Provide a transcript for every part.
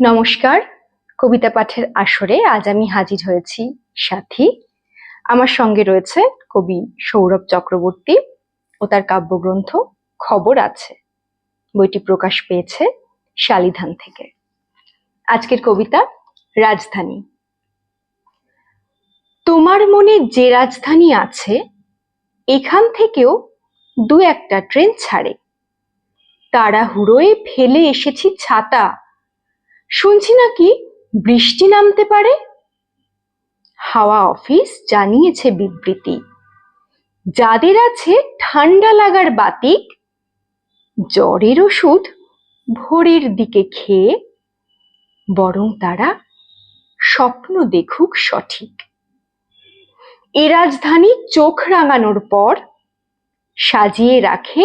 নমস্কার, কবিতা পাঠের আসরে আজ আমি হাজির হয়েছি সাথী। আমার সঙ্গে রয়েছে কবি সৌরভ চক্রবর্তী ও তার কাব্যগ্রন্থ খবর আছে। বইটি প্রকাশ পেয়েছে শালিধান থেকে। আজকের কবিতা, রাজধানী। তোমার মনে যে রাজধানী আছে, এখান থেকেও দু একটা ট্রেন ছাড়ে। তারা তাড়াহুড়োয় ফেলে এসেছি ছাতা শুনছি নাকি বৃষ্টি নামতে পারে? হাওয়া অফিস জানিয়েছে বিবৃতি। যাদের আছে ঠান্ডা লাগার বাতিক, জ্বরের ওষুধ ভোরের দিকে খেয়ে বরং তারা স্বপ্ন দেখুক সঠিক। এ রাজধানী চোখ রাঙানোর পর সাজিয়ে রাখে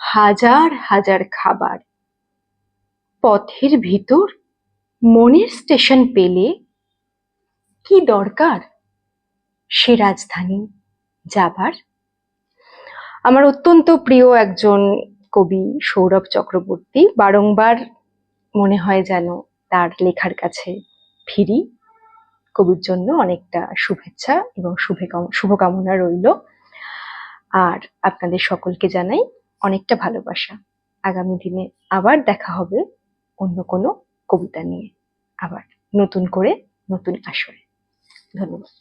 হাজার হাজার খাবার। পথের ভিতর মনের স্টেশন পেলে কি দরকার? সে রাজধানী যাবার? আমার অত্যন্ত প্রিয় একজন কবি সৌরভ চক্রবর্তী, বারংবার মনে হয় যেন তার লেখার কাছে ফিরি। কবির জন্য অনেকটা শুভেচ্ছা এবং শুভে শুভকামনা রইল। আর আপনাদের সকলকে জানাই অনেকটা ভালোবাসা। আগামী দিনে আবার দেখা হবে অন্য কোনো কবিতা নিয়ে। আবার নতুন করে নতুন আসরে। ধন্যবাদ।